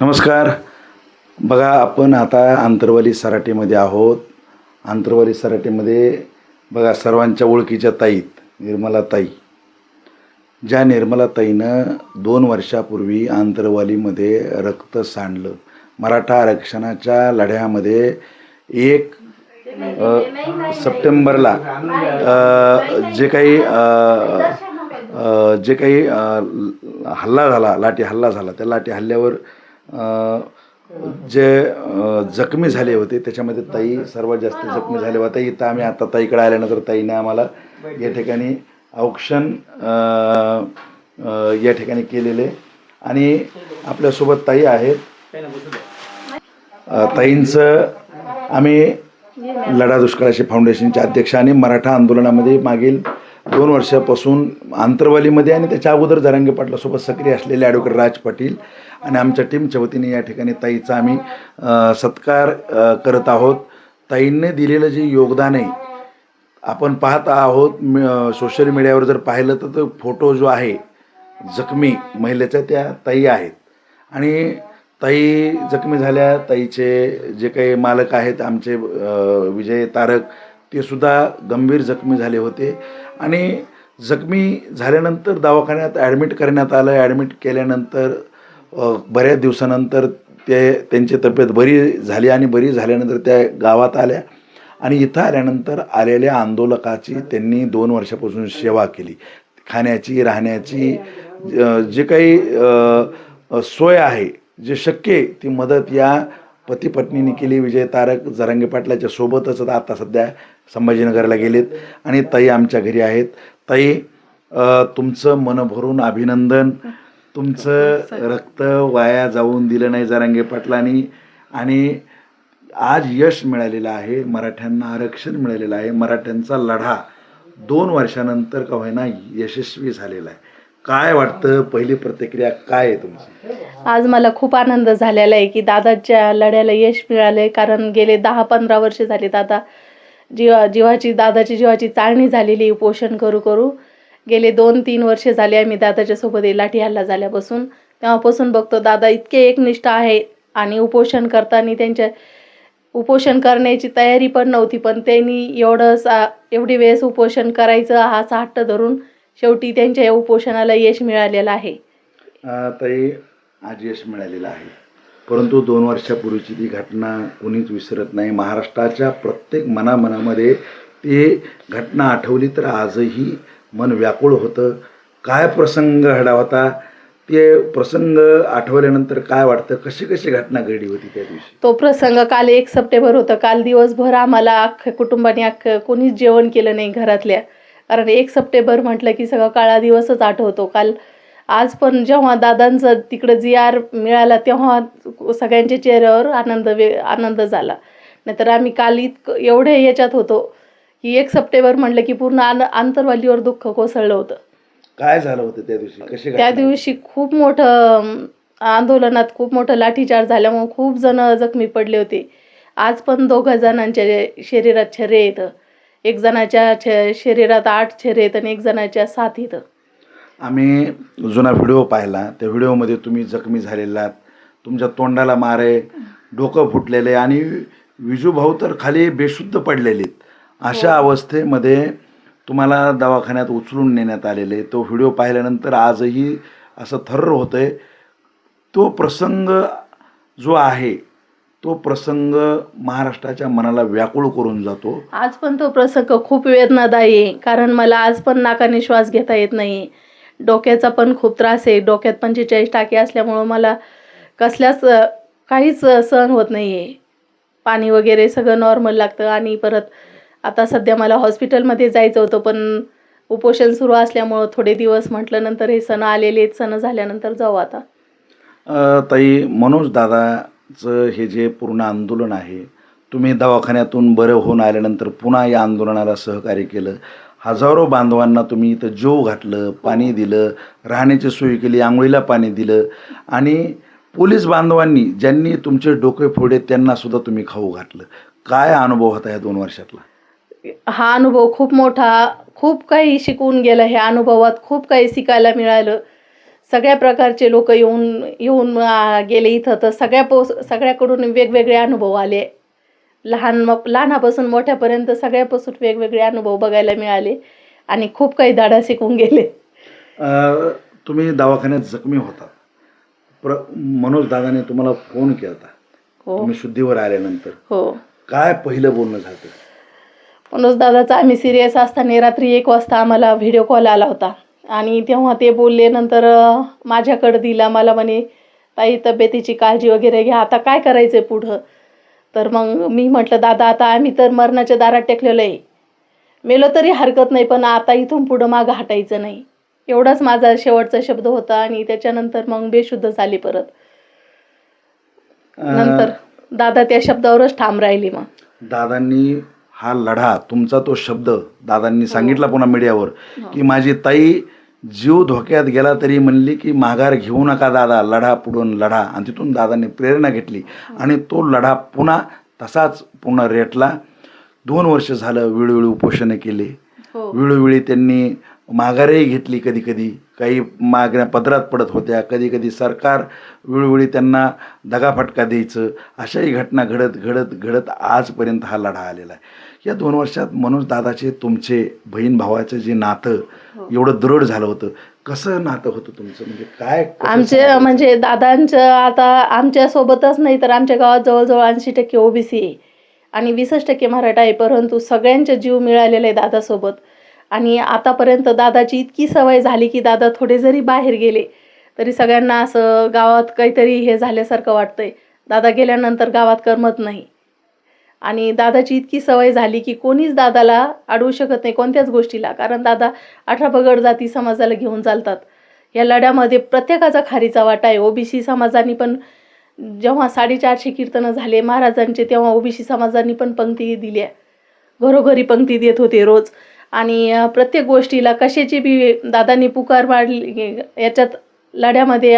नमस्कार. बघा आपण आता आंतरवाली सराटीमध्ये आहोत. आंतरवाली सराटीमध्ये बघा सर्वांच्या ओळखीच्या ताईत निर्मला ताई. ज्या निर्मला ताईनं दोन वर्षापूर्वी आंतरवालीमध्ये रक्त सांडलं. मराठा आरक्षणाच्या लढ्यामध्ये एक सप्टेंबरला जे काही जे काही हल्ला झाला लाठी हल्ला झाला. त्या लाठी हल्ल्यावर जे जखमी झाले होते त्याच्यामध्ये ताई सर्वात जास्त जखमी झाले होते. इथं आम्ही आता ताईकडे आल्यानंतर ताईने आम्हाला या ठिकाणी औक्षण या ठिकाणी केलेले. आणि आपल्यासोबत ताई आहेत. ताईंचं आम्ही लढा दुष्काळाशी फाउंडेशनचे अध्यक्ष आणि मराठा आंदोलनामध्ये मागील दोन वर्षापासून आंतरवालीमध्ये आणि त्याच्या अगोदर जरांगे पाटलासोबत सक्रिय असलेले ॲडव्होकेट राज पाटील आणि आमच्या टीमच्या वतीने या ठिकाणी ताईचा आम्ही सत्कार करत आहोत. ताईंनी दिलेलं जे योगदान आहे आपण पाहत आहोत म- सोशल मीडियावर जर पाहिलं तर तो फोटो जो आहे जखमी महिलेच्या त्या ताई आहेत. आणि ताई जखमी झाल्या ताईचे जे काही मालक आहेत आमचे विजय तारक ते सुद्धा गंभीर जखमी झाले होते. आणि जखमी झाल्यानंतर दवाखान्यात ॲडमिट करण्यात आलं. ॲडमिट केल्यानंतर बऱ्याच दिवसानंतर ते त्यांची तब्येत बरी झाली आणि बरी झाल्यानंतर त्या गावात आल्या. आणि इथं आल्यानंतर आलेल्या आंदोलकाची त्यांनी दोन वर्षापासून सेवा केली. खाण्याची राहण्याची जे काही सोय आहे जे शक्य आहे ती मदत या पती पत्नीने केली. विजय तारक जरांगे पाटलाच्या सोबतच आता सध्या संभाजीनगरला गेलेत आणि ताई आमच्या घरी आहेत. ताई अ, तुमचं मन भरून अभिनंदन. तुमचं रक्त वाया जाऊन दिलं नाही जरांगे पाटलांनी. आणि आज यश मिळालेलं आहे मराठ्यांना आरक्षण मिळालेलं आहे मराठ्यांचा लढा दोन वर्षानंतर का होईना यशस्वी झालेला आहे. काय वाटतं? पहिली प्रतिक्रिया काय आहे तुमची? आज मला खूप आनंद झालेला आहे की दादाच्या लढ्याला यश मिळालंय कारण गेले दहा पंधरा वर्ष झाले दादा जीवा जीवाची दादाची जीवाची चाळणी झालेली उपोषण करू करू. गेले दोन तीन वर्ष झाले आम्ही दादाच्यासोबत लाठी हल्ला झाल्यापासून. तेव्हापासून बघतो दादा इतके एकनिष्ठ आहे आणि उपोषण करताना त्यांच्या उपोषण करण्याची तयारी पण नव्हती पण त्यांनी एवढं सा एवढी वेळेस उपोषण करायचं हा हट्ट धरून शेवटी त्यांच्या या उपोषणाला यश मिळालेलं आहे. ताई आज यश मिळालेलं आहे. परंतु दोन वर्षापूर्वीची ती घटना कोणीच विसरत नाही. महाराष्ट्राच्या प्रत्येक मनामनामध्ये ती घटना आठवली तर आजही मन व्याकुळ होतं. काय प्रसंग घडा होता ते प्रसंग आठवल्यानंतर काय वाटतं? कशी कशी घटना घडली होती त्या दिवशी? तो प्रसंग काल एक सप्टेंबर होता. काल दिवसभर आम्हाला अख्ख्या कुटुंबाने अख्खं कोणीच जेवण केलं नाही घरातल्या. कारण एक सप्टेंबर म्हटलं की सगळा काळा दिवसच आठवतो. काल आज पण जेव्हा दादांचं तिकडं जी आर मिळाला तेव्हा सगळ्यांच्या चेहऱ्यावर आनंद वे आनंद झाला. नाहीतर आम्ही काल इतकं एवढे याच्यात होतो की एक सप्टेंबर म्हटलं की पूर्ण आन आंतरवालीवर दुःख कोसळलं होतं. काय झालं होतं त्या दिवशी? कशी त्या? दिवशी खूप मोठं आंदोलनात खूप मोठं लाठीचार झाल्यामुळे खूप जण जखमी पडले होते. आज पण दोघा जणांच्या शरीरात छर्रे येतं. एक जणाच्या छ शरीरात आठ छर्रे आहेत आणि एक जणाच्या सात येतं. आम्ही जुना व्हिडिओ पाहिला त्या व्हिडिओमध्ये तुम्ही जखमी झालेला तुमच्या तोंडाला मार आहे डोकं फुटलेलं आहे आणि विजू भाऊ तर खाली बेशुद्ध पडलेले अशा अवस्थेमध्ये तुम्हाला दवाखान्यात उचलून नेण्यात आलेले तो व्हिडिओ पाहिल्यानंतर आजही असं थर्र होतंय. तो प्रसंग जो आहे तो प्रसंग महाराष्ट्राच्या मनाला व्याकुळ करून जातो. आज पण तो प्रसंग खूप वेदनादायी आहे. कारण मला आज पण नाकाने श्वास घेता येत नाही. डोक्याचा पण खूप त्रास आहे. डोक्यात पंचेचाळीस टाके असल्यामुळं मला कसल्याच काहीच सहन होत नाही आहे पाणी वगैरे सगळं नॉर्मल लागतं आणि परत आता सध्या मला हॉस्पिटलमध्ये जायचं होतं पण उपोषण सुरू असल्यामुळं थोडे दिवस म्हटलं नंतर हे सण आलेले आहेत सण झाल्यानंतर जाऊ आता. ताई मनोज दादाचं हे जे पूर्ण आंदोलन आहे तुम्ही दवाखान्यातून बरं होऊन आल्यानंतर पुन्हा या आंदोलनाला सहकार्य केलं. हजारो बांधवांना तुम्ही इथं जेव घातलं पाणी दिलं राहण्याची सोय केली आंघोळीला पाणी दिलं. आणि पोलीस बांधवांनी ज्यांनी तुमचे डोके फोडे त्यांना सुद्धा तुम्ही खाऊ घातलं. काय अनुभव होता या दोन वर्षातला? हा अनुभव खूप मोठा खूप काही शिकवून गेला. ह्या अनुभवात खूप काही शिकायला मिळालं. सगळ्या प्रकारचे लोक येऊन येऊन गेले इथं. तर सगळ्या पो सगळ्याकडून वेगवेगळे अनुभव आले. लहान मग लहानापासून मोठ्यापर्यंत सगळ्यापासून वेगवेगळे अनुभव बघायला मिळाले आणि खूप काही धाडा शिकून गेले. तुम्ही दवाखान्यात जखमी होता. प्र मनोज दादाने तुम्हाला फोन केला होता. हो. तुम्ही शुद्धीवर आल्यानंतर. हो. काय पहिलं बोलणं झालं? मनोज दादाचा आम्ही सिरियस असताना रात्री एक वाजता आम्हाला व्हिडिओ कॉल आला होता. आणि तेव्हा ते बोलले नंतर माझ्याकडं दिला मला म्हणे ताई तब्येतीची काळजी वगैरे घ्या. आता काय करायचं आहे पुढं? तर मग मी म्हटलं दादा आता आम्ही तर मरणाच्या दारात टेकलेलो आहे. मेलो तरी हरकत नाही पण आता इथून पुढं मागं हटायचं नाही. एवढाच माझा शेवटचा शब्द होता आणि त्याच्यानंतर मग बेशुद्ध झाली परत. नंतर दादा त्या शब्दावरच ठाम राहिली मग. दादांनी हा लढा तुमचा तो शब्द दादांनी सांगितला पुन्हा मीडियावर की माझी ताई जीव धोक्यात गेला तरी म्हणली की माघार घेऊ नका दादा लढा पुढून लढा. आणि तिथून दादांनी प्रेरणा घेतली. आणि तो लढा पुन्हा तसाच पुन्हा रेटला. दोन वर्ष झालं वेळोवेळी उपोषणं केली. हो. वेळोवेळी त्यांनी माघारही घेतली कधी कधी. काही मागण्या पदरात पडत होत्या. कधी कधी सरकार वेळोवेळी त्यांना दगाफटका द्यायचं. अशाही घटना घडत घडत घडत आजपर्यंत हा लढा आलेला आहे. या दोन वर्षात मनोज दादाचे तुमचे बहीण भावाचं जे नातं एवढं दृढ झालं होतं. कसं नातं होतं तुमचं? म्हणजे काय आमचे? म्हणजे दादांचं आता आमच्या सोबतच नाही तर आमच्या गावात जवळजवळ ऐंशी टक्के ओबीसी आणि वीसच टक्के मराठा आहे परंतु सगळ्यांचे जीव मिळालेले आहे दादासोबत. आणि आतापर्यंत दादाची इतकी सवय झाली की दादा थोडे जरी बाहेर गेले तरी सगळ्यांना असं गावात काहीतरी हे झाल्यासारखं वाटतंय. दादा गेल्यानंतर गावात करमत नाही. आणि दादाची इतकी सवय झाली की कोणीच दादाला अडवू शकत नाही कोणत्याच गोष्टीला. कारण दादा अठरा पगड जाती समाजाला घेऊन चालतात. या लढ्यामध्ये प्रत्येकाचा खारीचा वाटा आहे. ओबीसी समाजाने पण जेव्हा साडेचारशे कीर्तनं झाले महाराजांचे तेव्हा ओबीसी समाजाने पण पंक्ती दिल्या. घरोघरी पंक्ती देत होते रोज. आणि प्रत्येक गोष्टीला कशाची बी दादांनी पुकार मारली याच्यात लढ्यामध्ये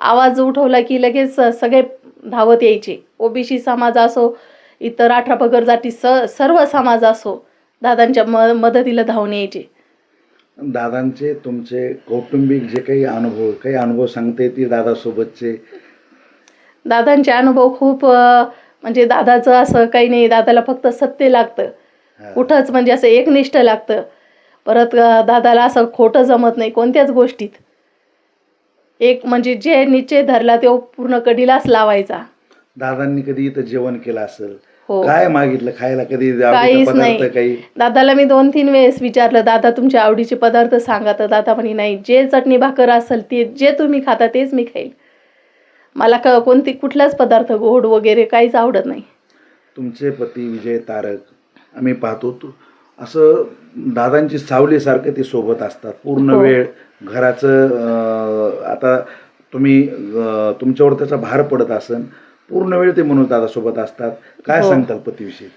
आवाज उठवला की लगेच सगळे धावत यायचे. ओबीसी समाज असो इतर अठरा पगड जाती स सर्व समाज असो दादांच्या म मदतीला धावून यायचे. दादांचे तुमचे कौटुंबिक जे काही अनुभव काही अनुभव सांगता येतील दादासोबतचे? दादांचे अनुभव खूप म्हणजे दादाचं असं काही नाही दादाला फक्त सत्य लागतं. कुठंच म्हणजे असं एकनिष्ठ लागतं. परत दादाला असं खोटं जमत नाही कोणत्याच गोष्टीत. एक म्हणजे जे निश्चय धरला तो पूर्ण कडीलाच लावायचा. दादांनी कधी इथं जेवण केलं असेल? हो. काय मागितलं? खायला कधी काहीच नाही. दादाला मी दोन तीन वेळेस विचारलं दादा तुमच्या आवडीचे पदार्थ सांगा. तर दादा म्हणे नाही जे चटणी भाकर असेल ते जे तुम्ही खाता तेच मी खाईल. मला कोणती कुठलाच पदार्थ गोड वगैरे काहीच आवडत नाही. तुमचे पती विजय तारक आम्ही पाहतो. असं दादांची सावलीसारखं ते सोबत असतात. पूर्ण हो. वेळ घराचं आता तुम्ही तुमच्यावर त्याचा भार पडत असन पूर्ण वेळ ते म्हणून दादासोबत असतात. काय हो. सांगताल पतीविषयी?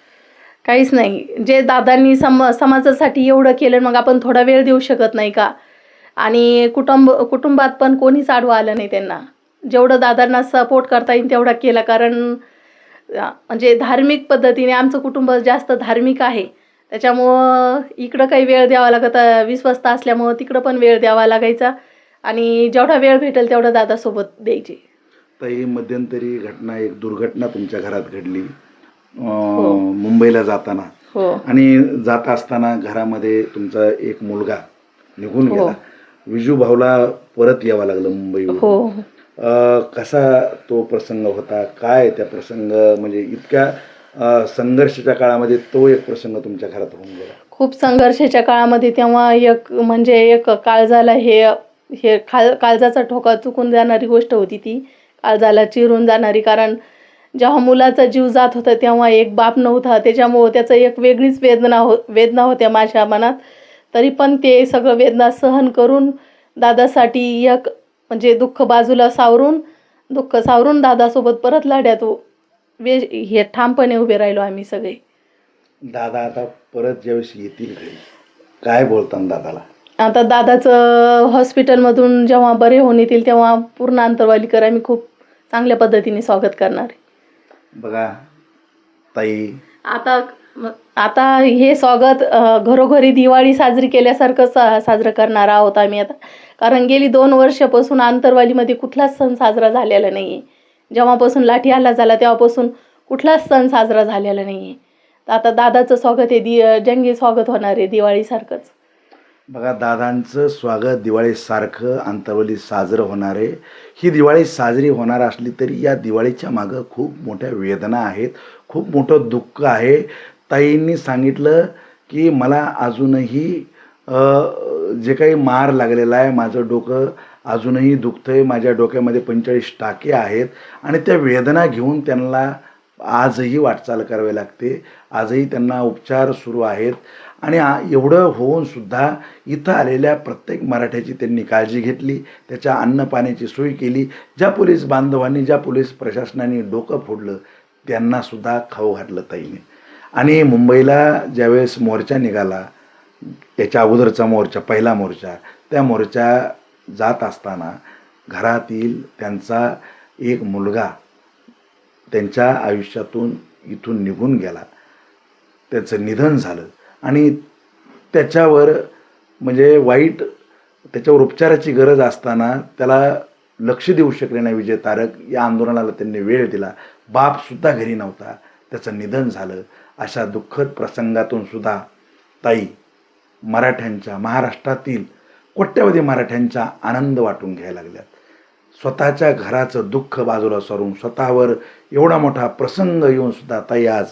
काहीच नाही. जे दादांनी सम समाजासाठी एवढं केलं मग आपण थोडा वेळ देऊ शकत नाही का? आणि कुटुंब कुटुंबात पण कोणीच आडवं आलं नाही त्यांना. जेवढं दादांना सपोर्ट करता येईल तेवढा केला. कारण म्हणजे धार्मिक पद्धतीने आमचं कुटुंब जास्त धार्मिक आहे. त्याच्यामुळं इकडं काही वेळ द्यावा लागत विश्वस्त असल्यामुळं तिकडं पण वेळ द्यावा लागायचा. आणि जेवढा वेळ भेटेल तेवढा दादासोबत द्यायची. तर ही मध्यंतरी घटना एक दुर्घटना तुमच्या घरात घडली. हो. मुंबईला जाताना. हो. आणि जात असताना घरामध्ये तुमचा एक मुलगा निघून हो. गेला. विजू भाऊला परत यावं लागलं मुंबईहून हो. कसा तो प्रसंग होता? काय त्या प्रसंग? म्हणजे इतक्या संघर्षाच्या काळामध्ये तो एक प्रसंग तुमच्या घरात होऊन गेला. खूप संघर्षाच्या काळामध्ये तेव्हा एक म्हणजे एक काळजाला हे हे खाल काळजाचा ठोका चुकून जाणारी गोष्ट होती ती. काळजाला चिरून जाणारी. कारण जेव्हा मुलाचा जीव जात होता तेव्हा एक बाप नव्हता. त्याच्यामुळं त्याचं एक वेगळीच वेदना हो वेदना होत्या माझ्या मनात. तरी पण ते सगळं वेदना सहन करून दादासाठी एक म्हणजे दुःख बाजूला सावरून दुःख सावरून दादासोबत परत लढ्यात वे हे ठामपणे उभे राहिलो आम्ही सगळे. दादा आता परत ज्यावेळेस येतील घरी काय बोलताना दादाला? आता दादाचं हॉस्पिटलमधून जेव्हा बरे होऊन येतील तेव्हा पूर्ण अंतरवालीकर आम्ही खूप चांगल्या पद्धतीने स्वागत करणार आहे. बघा ताई. आता आता हे स्वागत घरोघरी दिवाळी साजरी केल्यासारखं सा साजरं करणार आहोत आम्ही आता. कारण गेली दोन वर्षापासून आंतरवालीमध्ये कुठलाच सण साजरा झालेला नाही आहे जेव्हापासून लाठी हल्ला झाला तेव्हापासून कुठलाच सण साजरा झालेला नाही आहे तर आता दादाचं स्वागत आहे दि जंगी स्वागत होणार आहे दिवाळीसारखंच. बघा दादांचं स्वागत दिवाळीसारखं अंतर्वली साजरं होणार आहे. ही दिवाळी साजरी होणार असली तरी या दिवाळीच्या मागं खूप मोठ्या वेदना आहेत खूप मोठं दुःख आहे. ताईंनी सांगितलं की मला अजूनही जे काही मार लागलेला आहे माझं डोकं अजूनही दुखतं आहे माझ्या डोक्यामध्ये पंचेचाळीस टाके आहेत आणि त्या वेदना घेऊन त्यांना आजही वाटचाल करावी लागते. आजही त्यांना उपचार सुरू आहेत. आणि एवढं होऊन सुद्धा इथं आलेल्या प्रत्येक मराठ्याची त्यांनी काळजी घेतली. त्याच्या अन्नपाण्याची सोय केली. ज्या पोलीस बांधवांनी ज्या पोलीस प्रशासनाने डोकं फोडलं त्यांनासुद्धा खाऊ घातलं ताईने. आणि मुंबईला ज्यावेळेस मोर्चा निघाला याच्या अगोदरचा मोर्चा पहिला मोर्चा त्या मोर्चा जात असताना घरातील त्यांचा एक मुलगा त्यांच्या आयुष्यातून इथून निघून गेला. त्याचं निधन झालं. आणि त्याच्यावर म्हणजे वाईट त्याच्यावर उपचाराची गरज असताना त्याला लक्ष देऊ शकले नाही विजय तारक. या आंदोलनाला त्यांनी वेळ दिला. बापसुद्धा घरी नव्हता. त्याचं निधन झालं. अशा दुःखद प्रसंगातून सुद्धा ताई मराठ्यांच्या महाराष्ट्रातील कोट्यवधी मराठ्यांचा आनंद वाटून घ्यायला लागल्यात. स्वतःच्या घराचं दुःख बाजूला सरून स्वतःवर एवढा मोठा प्रसंग येऊन सुद्धा ताई आज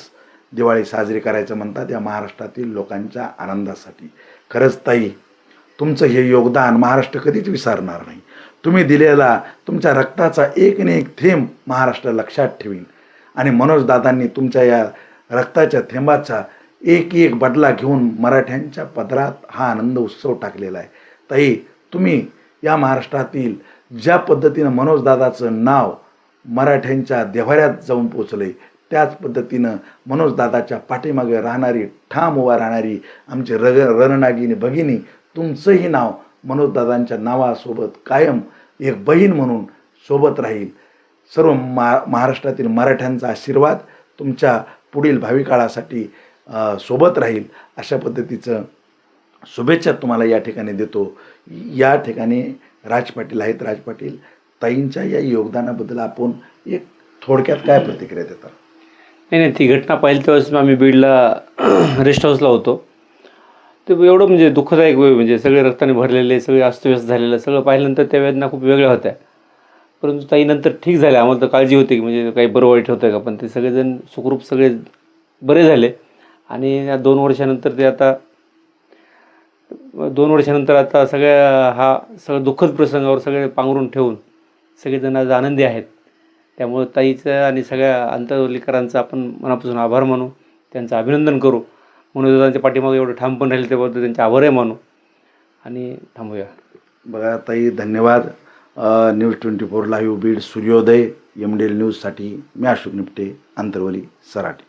दिवाळी साजरी करायचं म्हणतात या महाराष्ट्रातील लोकांच्या आनंदासाठी. खरंच ताई तुमचं हे योगदान महाराष्ट्र कधीच विसरणार नाही. तुम्ही दिलेला तुमच्या रक्ताचा एक न एक थेंब महाराष्ट्र लक्षात ठेवीन. आणि मनोजदादांनी तुमच्या या रक्ताच्या थेंबाचा एक एक बदला घेऊन मराठ्यांच्या पदरात हा आनंद उत्सव टाकलेला आहे. ताई तुम्ही या महाराष्ट्रातील ज्या पद्धतीनं मनोजदादाचं नाव मराठ्यांच्या देव्हाऱ्यात जाऊन पोचले त्याच पद्धतीनं मनोजदादाच्या पाठीमागे राहणारी ठाम उभा राहणारी आमची रग रणनागिनी भगिनी तुमचंही नाव मनोजदादांच्या नावासोबत कायम एक बहीण म्हणून सोबत राहील. सर्व मा महाराष्ट्रातील मराठ्यांचा आशीर्वाद तुमच्या पुढील भावी काळासाठी सोबत राहील अशा पद्धतीचं शुभेच्छा तुम्हाला या ठिकाणी देतो. या ठिकाणी राज पाटील आहेत. राज पाटील ताईंच्या या योगदानाबद्दल आपण एक थोडक्यात काय प्रतिक्रिया देतात? नाही नाही ती घटना पाहिली तेव्हाच आम्ही बीडला रेस्ट हाऊसला होतो. ते एवढं म्हणजे दुःखदायक वेळ म्हणजे सगळे रक्ताने भरलेले सगळे अस्तव्यस्त झालेलं सगळं पाहिल्यानंतर त्या वेदना खूप वेगळ्या होत्या. परंतु ताई नंतर ठीक झाले. आम्हाला तर काळजी होती की म्हणजे काही बरं वाईट होतं का पण ते सगळेजण सुखरूप सगळे बरे झाले. आणि या दोन वर्षानंतर ते आता दोन वर्षानंतर आता सगळ्या हा सगळं दुःखद प्रसंगावर सगळे पांघरून ठेवून सगळेजण आज आनंदी आहेत. त्यामुळं ताईचं आणि सगळ्या आंतरवलीकरांचा आपण मनापासून आभार मानू. त्यांचं अभिनंदन करू. मनोजदांच्या पाठीमागे एवढं ठामपण राहील त्याबद्दल त्यांचे आभारही मानू. आणि थांबूया. बघा ताई धन्यवाद. News twenty four live Beed Suryoday M D L न्यूजसाठी मी अशोक निपटे आंतरवली सराटे.